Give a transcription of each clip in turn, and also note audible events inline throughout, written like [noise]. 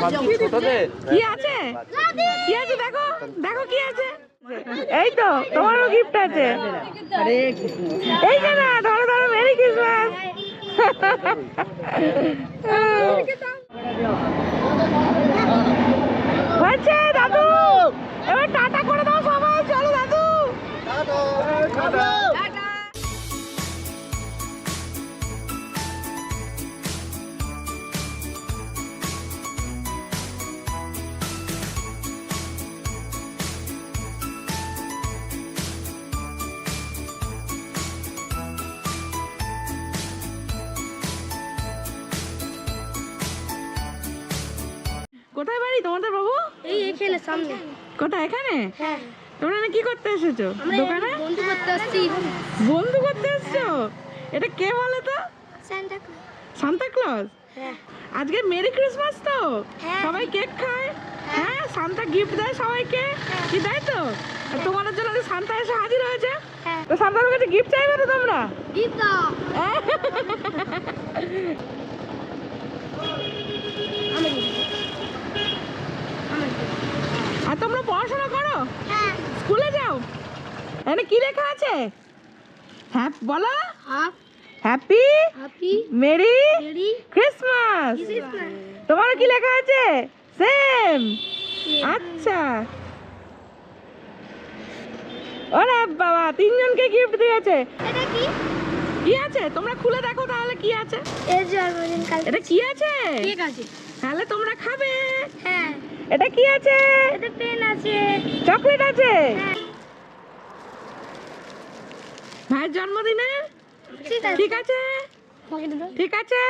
কি আছে? কি আছে? দেখো দেখো কি আছে। এই তো তোমারও গিফট আছে। এই যে না ধরো ধরো মেরি ক্রিসমাস। হয়েছে দাদু? কোথায় বাড়ি তোমাদের বাবু? এই এখানে সামনে। কোথায় এখানে? হ্যাঁ। তোমরা কি করতে এসেছ? দোকানে? বন্ধু করতে আসছি। বন্ধু করতে এসেছ? এটা কে বলে তো? সান্টা সান্তা ক্লজ হ্যাঁ। আজকে মেরি ক্রিসমাস তো? হ্যাঁ। সবাই কেক খায়? হ্যাঁ। সান্তা গিফট দেয় সবাইকে? কি দেয় তো? তোমাদের জন্য আজকে সান্তা এসে হাজির হয়েছে? হ্যাঁ। তো সান্তার কাছে গিফট চাইবে তো তোমরা? গিফট দাও [laughs] হ্যাঁ? আমি আর তোমরা পড়াশোনা করো? হ্যাঁ। স্কুলে যাও। এখানে কি লেখা আছে? হ্যাঁ বলো। Half happy merry Christmas. তোমার কি লেখা আছে? সেম। আচ্ছা। ওরে বাবা তিনজনকে গিফট দিয়েছে। এটা কি? কি আছে? তোমরা খুলে দেখো তাহলে কি আছে। এর জন্মদিন কাল। এটা কি আছে? ঠিক আছে। তাহলে তোমরা খাবে। হ্যাঁ। এটা কি আছে? এটা পেন আছে। চকলেট আছে? হ্যাঁ। ভাইয়ের জন্মদিনে? ঠিক আছে। ঠিক আছে? ঠিক আছে?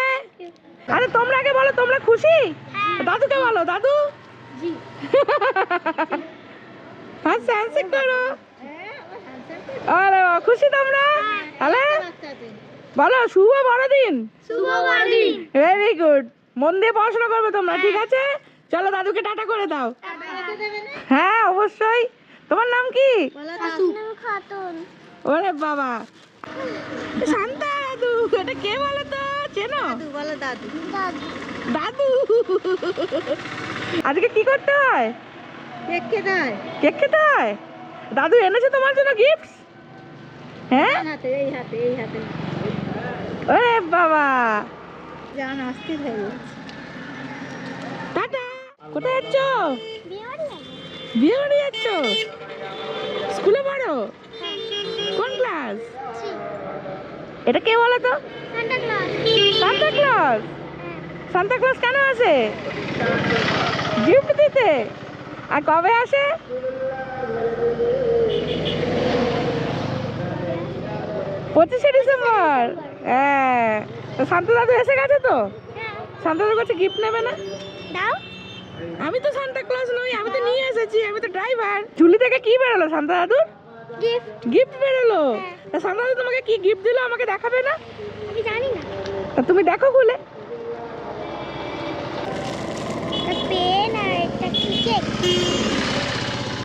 আরে তোমরা আগে বলো তোমরা খুশি? হ্যাঁ। দাদুকে বলো দাদু? জি। [laughs] হাসি হাসি করো। আরে খুশি তোমরা? তাহলে? বলো শুভ বড়দিন। শুভ বড়দিন। ভেরি গুড মন দিয়ে পড়াশোনা করবে তোমরা ঠিক আছে? চলো দাদুকে টাটা করে দাও। হ্যাঁ অবশ্যই। তোমার নাম কি? খাতুন। ওরে বাবা। শান্তা দাদু এটা কে বলো তো? চেনো? বলো দাদু। দাদু। আজকে কি করতে হয়? কেক খেতে হয়। কেক খেতে হয়? দাদু এনেছে তোমার জন্য গিফট হ্যাঁ? হাতে এই হাতে এই হাতে। ওরে বাবা। জান অস্থির হয়ে গেছে টাটা কোথায় যাচ্ছ? বিয়ে বাড়ি যাচ্ছ? স্কুলে পড়ো? কোন ক্লাস? এটা কে বলো তো? সান্তা ক্লজ সান্তা ক্লজ কেন আসে? গিফট দিতে? আর কবে আসে? পঁচিশে ডিসেম্বর। হ্যাঁ। তো শান্ত দাদু এসে গেছে তো? শান্ত দাদুর কাছে গিফট নেবে না? দাও। আমি তো সান্তা ক্লাস নই আমি তো নিয়ে এসেছি আমি তো ড্রাইভার ঝুলি থেকে কি বেরোলো সান্তা দাদুর? গিফট গিফট বেরোলো? তা শান্ত দাদু তোমাকে কি গিফট দিলো আমাকে দেখাবে না? আমি জানি না। তা তুমি দেখো খুলে। পেন আর একটা কেক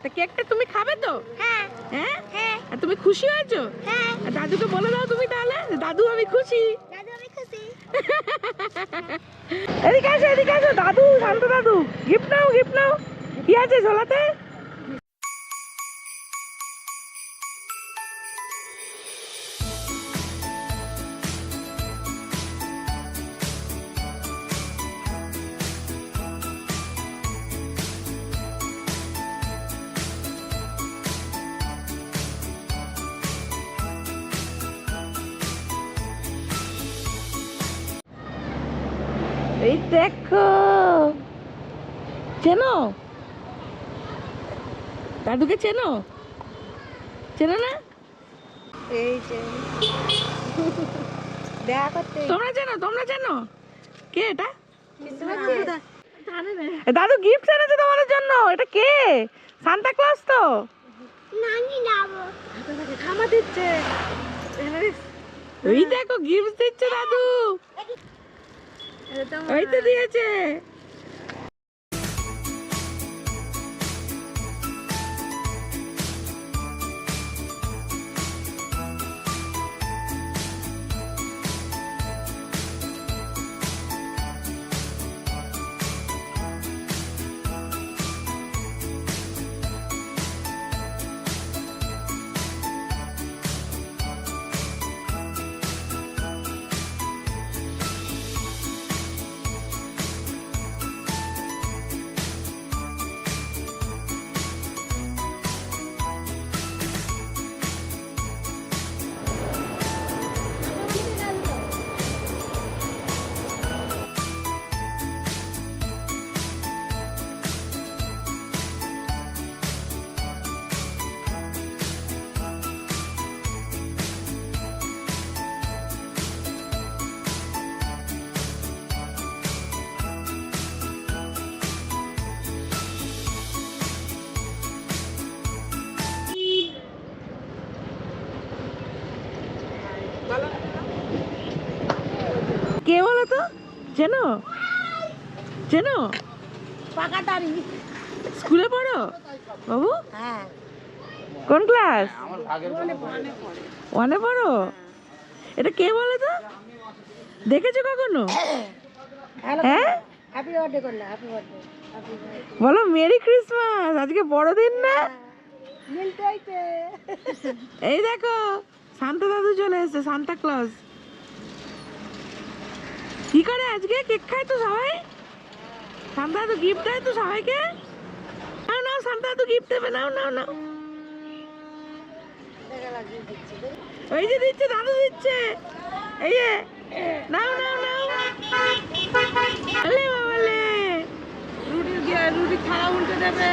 তা কেকটা তুমি খাবে তো? হ্যাঁ। হ্যাঁ? হ্যাঁ। আর তুমি খুশি হয়েছো? হ্যাঁ। দাদুকে বলে দাও তুমি তাহলে দাদু আমি খুশি। এদিকে আসো এদিকে আসো। দাদু শান্ত দাদু গিফট নাও গিফট নাও। কি আছে ঝোলাতে? এই দেখো। চেনো? দাদুকে চেনো? চেনো না? এই তোমরা চেনো? তোমরা চেনো? কে এটা? জানে না এ দাদু গিফট এনেছে তোমাদের জন্য। এটা কে? সান্তা ক্লজ তো? দিচ্ছে দেখো গিফট দিচ্ছে দাদু। ওই তো দিয়েছে। চেনো? চেনো? পাকা দাড়ি স্কুলে পড়ো? বাবু? হ্যাঁ। কোন ক্লাস? ওয়ানে পড়ো? এটা কে বলে তো? দেখেছ কখনো? হ্যাঁ? হ্যাপি বার্থডে করলে হ্যাপি বার্থডে বলো মেরি ক্রিসমাস আজকে বড়দিন না? এই দেখো সান্তা দাদু চলে এসেছে সান্তা ক্লজ। কি করে আজকে? কেক খায় তো সবাই? সান্তা দাদু গিফট দেয় তো সবাইকে? নাও নাও সান্তা দাদু গিফট দেবে। নাও নাও নাও। ওই যে দিচ্ছে দাদু দিচ্ছে। এই যে। নাও নাও নাও। আলে বাবালে। রুটি রুটি খাওয়া উল্টে দেবে।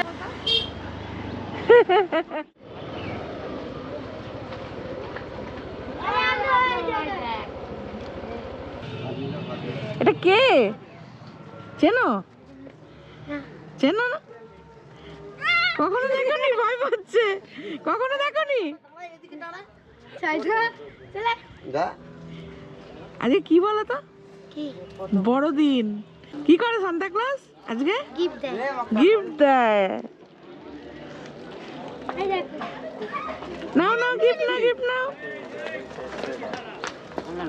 [laughs] এটা কে? চেনো? চেনো না? কখনো দেখনি? ভয় পাচ্ছে। কখনো দেখনি? আজকে কি বলো তো? বড়দিন। কি করে সান্তা ক্লাস আজকে? গিফট দেয়। গিফট দেয়। নাও নাও গিফট নাও গিফট নাও।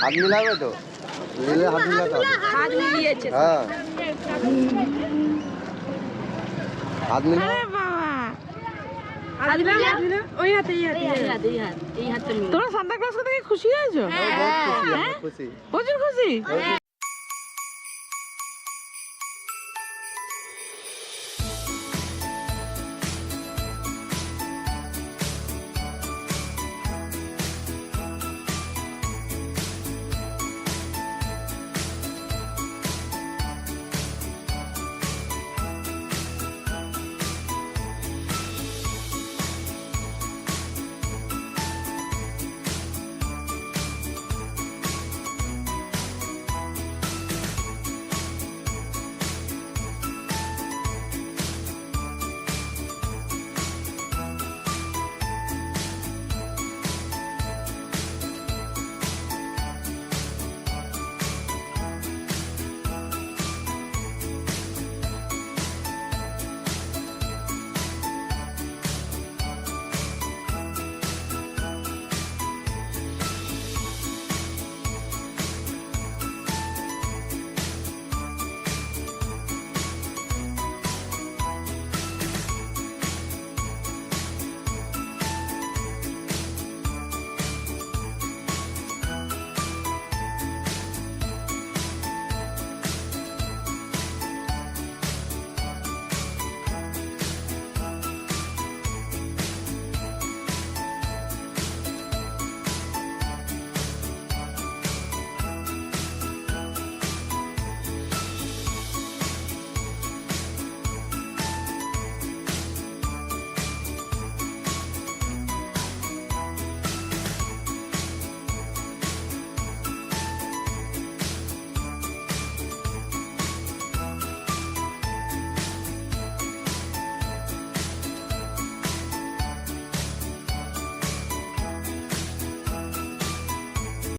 হাত মিলাবে তো? মিলে হাত মিলাতে হবে। হাত মিলিয়েছে হ্যাঁ। হাত মিলা তোমরা সান্তা ক্লাস থেকে খুশি হয়েছো? খুশি প্রচুর খুশি?